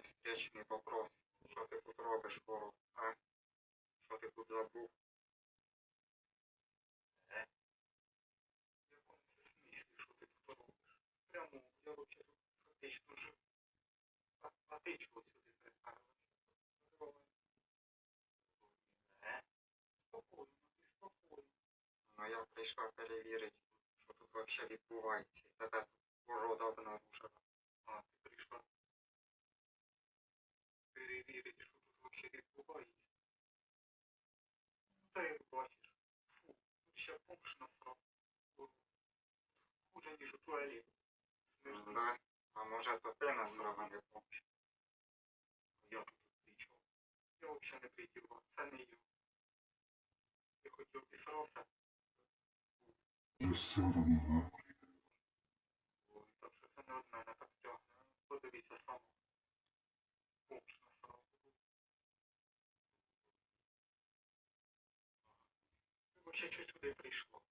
встречний вопрос. Що ти тут робиш, ворог, а? Що ти тут забув? Е? В якому це смислі, що ти тут робиш? Прямо, я вообще тут фактично жив. А, а ти чого сюди припарився? Е? Спокійно, ти спокійно. Ну я прийшла перевірити, що тут вообще відбувається. І Тебе тут урода обнаружила. А, ти прийшла що тут вообще відбувається. Та як бачиш, фу, тут ще помш насрав. Хуже, ніж у туалет. Да. А може то ти насрав, а не помш. Я тут при чому? Я взагалі не приділав, це не я. І обісрався, все одно. Ой, так що це не од мене так тягне. Подивіться сам. Помш насрав. Ти вообще щось туди прийшло.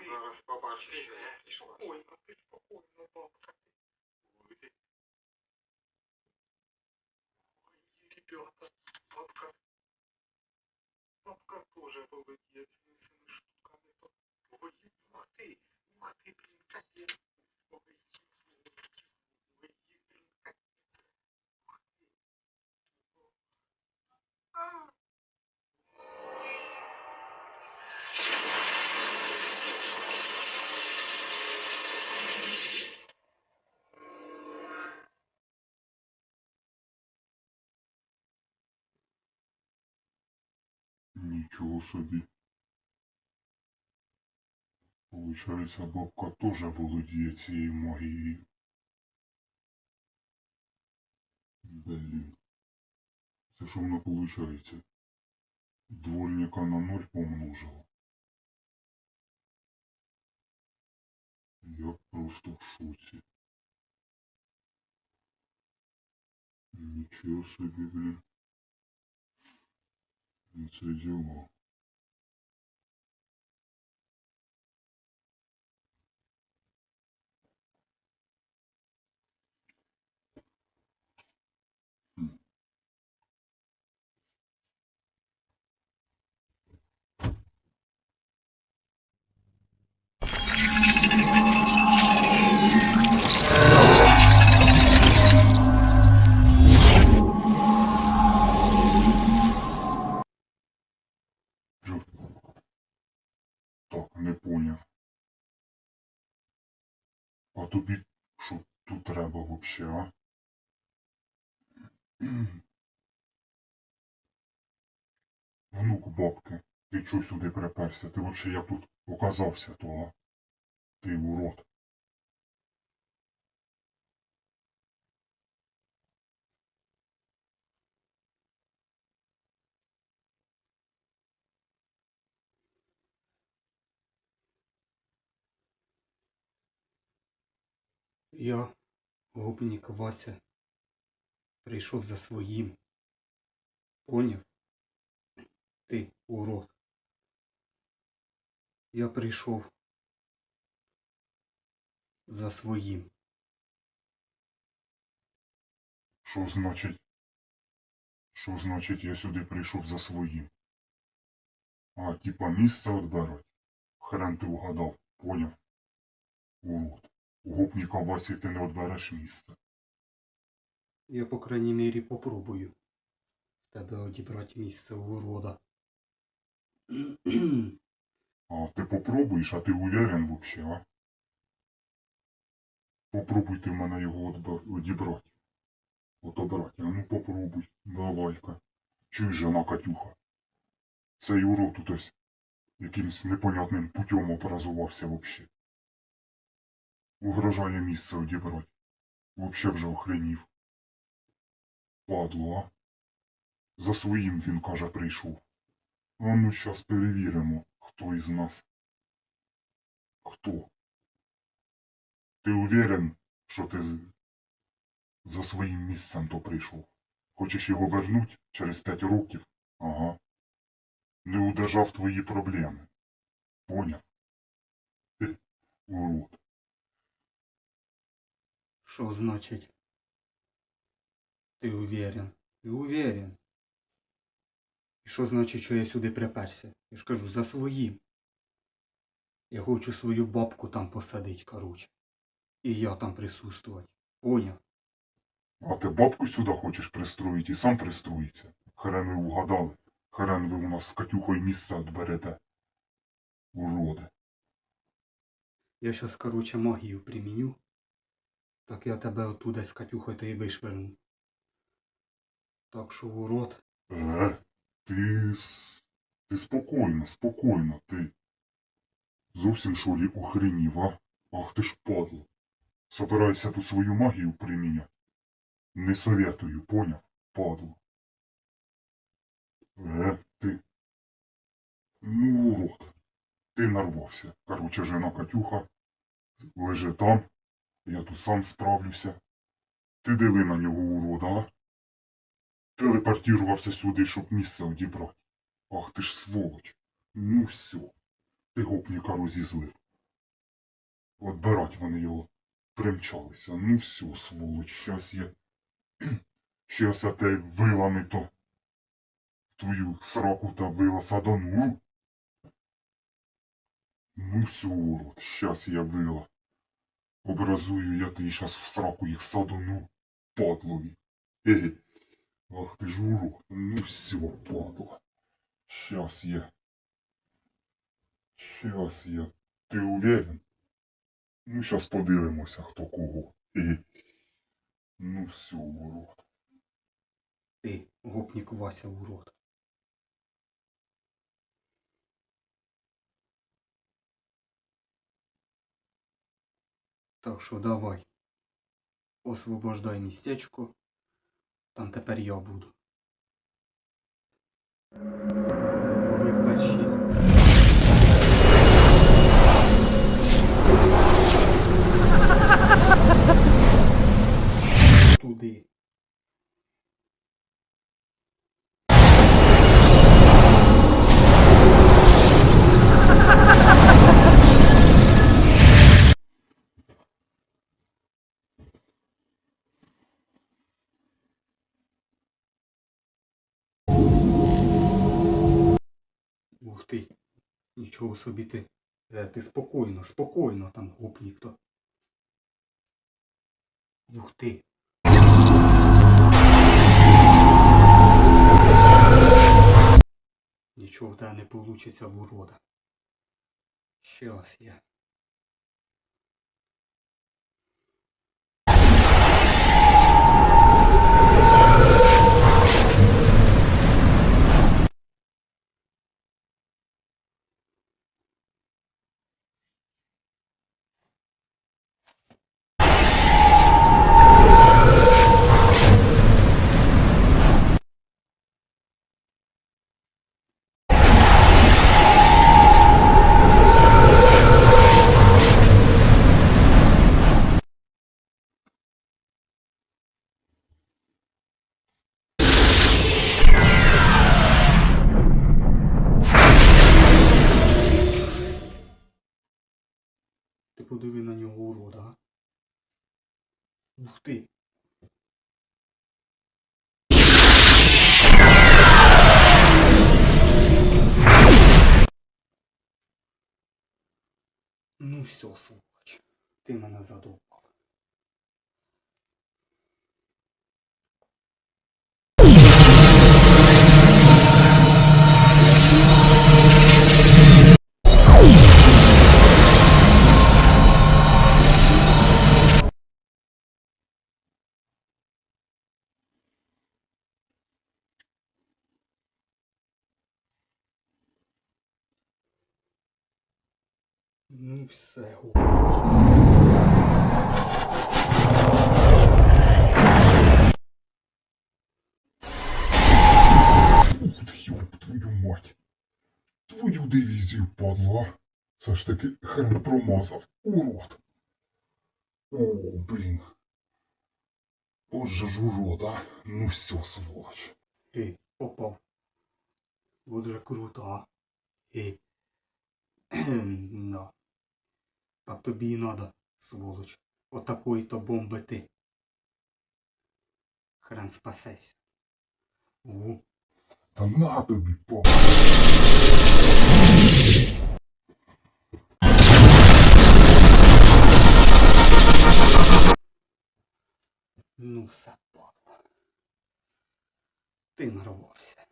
Зараз побачиш, що я прийшла. Спокійно, ти спокійно, бабка. Ой, ти. Ребята, бабка. Бабка тоже володіє цими всіми штуками. Ой, ух ти, ух ти, блін, Нічого собі. Получається, бабка теж володіє цією магією. Блін. Це що воно виходить? Дворника на ноль помножила. Я просто в шоці. Нічого собі, блін. Ну, Це діло. Що? Тобі що тут треба вообще, а? Внук бабки, ти чого сюди приперся? Ти вообще як тут оказався, то а? Ти урод. Я, гопнік Вася, прийшов за своїм. Поняв? Ти, урод. Я прийшов за своїм. Що значить? Що значить я сюди прийшов за своїм? А, типа місце відберуть? Хрен ти угадав, поняв? Урод. Гопніка Васі ти не відбереш місце. Я, по крайній мірі, попробую в тебе одібрати місце у урода. А ти попробуєш, а ти уверен вообще, а? Попробуй ти в мене його одібрати. Отобрати. А ну попробуй. Давай-ка. Чуй жена Катюха. Цей урод тут ось якимсь непонятним путем образувався вообще. Угрожає місце одібрати. Вообще вже охренів. Падло, а? За своїм він, каже, прийшов. А ну щас перевіримо, хто із нас. Хто? Ти уверен, що ти за своїм місцем то прийшов? Хочеш його вернуть через п'ять років? Ага. Не удержав твої проблеми. Поняв? Ти урод. Що значить Ти уверен? Ти уверен? І що значить, що я сюди приперся? Я ж кажу, за своїм. Я хочу свою бабку там посадить, короче. І я там присутствувати. Поняв? А ти бабку сюди хочеш пристроїти і сам пристроїться. Хрен ви угадали. Хрен ви у нас з Катюхою місце відберете. Уроди. Я щас, короче, магію приміню. Так я тебе оттуда з Катюхою та й вишверну. Так що урод. Е, ти, ти спокійно, спокійно, ти. Зовсім що лі охренів, а? Ах ти ж падло. Собирайся тут свою магію приміняти. Не советую, поняв, падло. Е, ти. Ну, урод. Ти нарвався. Короче, жена Катюха лежи там. Я тут сам справлюся. Ти диви на нього, урода, а? Телепортувався сюди, щоб місце одібрати. Ах ти ж сволоч. Ну все. Ти гопніка розізлив. Отбирать вони його примчалися. Ну все, сволоч, щас я. Щас я те вилами то. Твою сраку та вила садану. Ну все, урод, щас я вила. Образую я тобі щас в сраку їх садану. Падлові. Еге. Ах ты ж урод. Ну все, падла. Сейчас я. Сейчас я. Ти уверен? Ну, сейчас подивимося, хто кого. Е. Ну все, урод. Ти, гопнік Вася, урод. Так що давай. Освобождай містечко. Там тепер я буду. Бо ви перші. Туди. Нічого собі ти. Е, ти спокійно, спокійно там гуп ніхто. Ух ти. Нічого тебе не вийде в урода. раз я. Ти на нього урода? Ух ти. Ну все, слухач, Ти мене задовбав. Ну все, Ёб твою мать. Твою дивізію, падла. Все ж таки хрен промазав. Урод. О, блін. От же ж урод, а. Ну все, сволоч. Ти попав. Вот же круто, а? Ей. да. Так тобі і надо, сволоч. Отакої то бомби ти. Хрен спасешся. У, Та на тобі, па. ну все. Ти нарвався.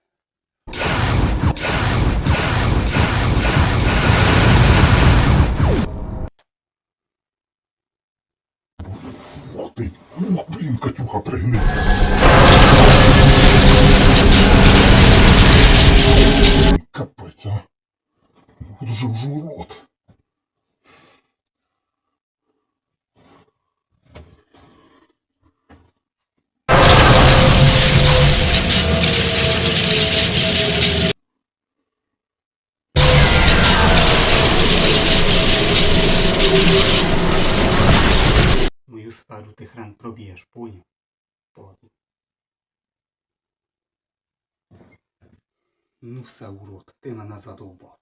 Катюха, пригнися. Капець, а. Дуже уже вже Ну все, урод, ти мене задовбав.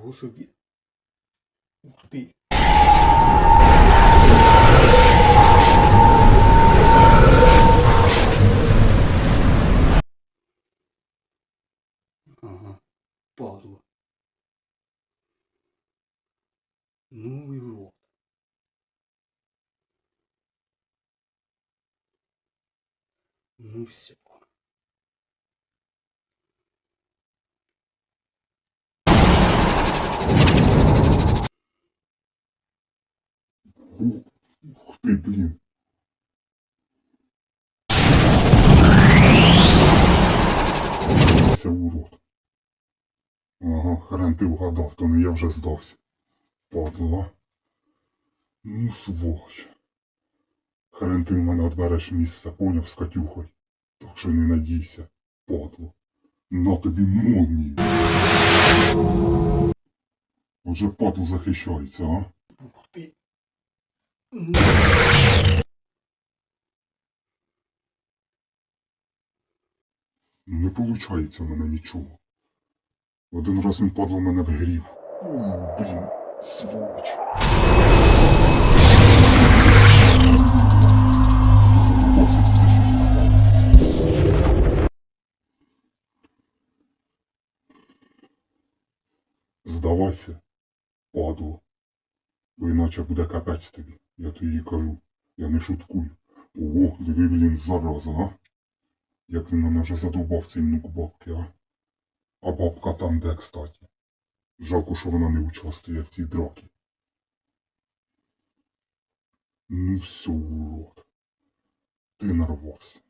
Нічого собі. Ух ти. Ага, падло. Ну і рот. Ну все. Ух ти, блін. Це урод. Ага, хрен ти вгадав, то не я вже здався. Падла. Ну, сволоч. Хрен ти в мене отбереш місце, поняв з Катюхою. Так що не надійся, падло. На тобі молнію. Отже падло захищається, а? Ух ти. Не виходить у мене нічого. Один раз він падло мене вгрів. У, блін, сволоч. Здавайся, падло. Бо іначе буде капець тобі. Я тобі кажу. Я не шуткую. Ого, диви, блін, зараза, а? Як він мене вже задовбав цей внук бабки, а? А бабка там де, кстати. Жалко, що вона не участвує в цій драці. Ну все, урод. Ти нарвався.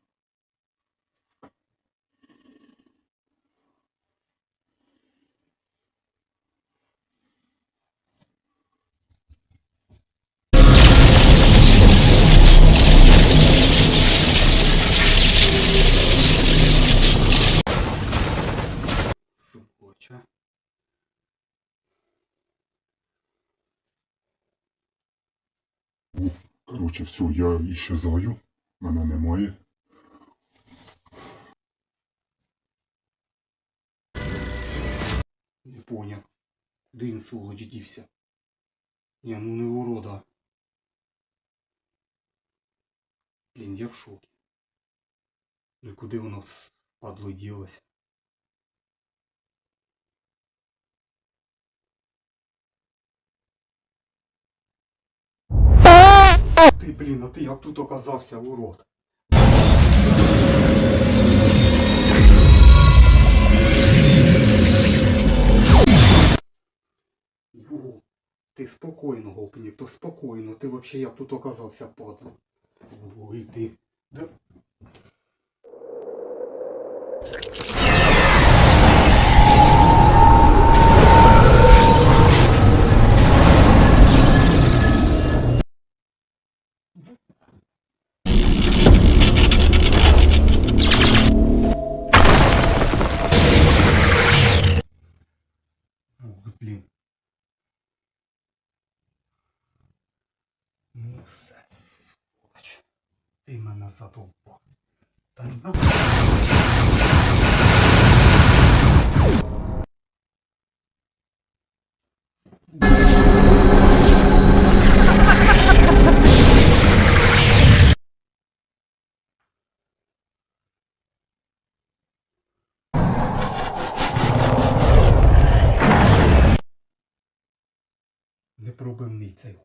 Коротше, все, я іщезаю. Мене немає. Не поняв. Куди він сволоч дівся? Ні, ну не урода. Блін, я в шокі. Ну і куди воно падло ділося? Ти, блін, а ти як тут оказався, урод? Во, ти спокійно, гопнік, то спокійно. Ти взагалі як тут оказався, падла. Ой, ти. Да... Мене задовбав. Та на... Непробивний цей.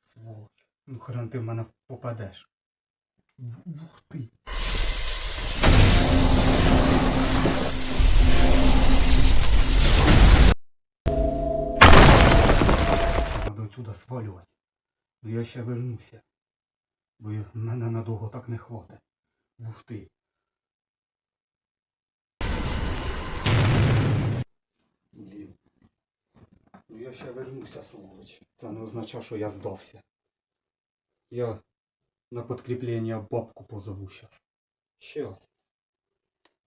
Сволоч. Ну хрен ти в мене попадеш. Ух ти. Надо отсюда свалювати. Ну я ще вернуся. Бо мене надовго так не хватить. Ух ти. Блін. Ну я ще вернуся, сволоч. Це не означає, що я здався. Я на подкрепление бабку позову сейчас. Щас.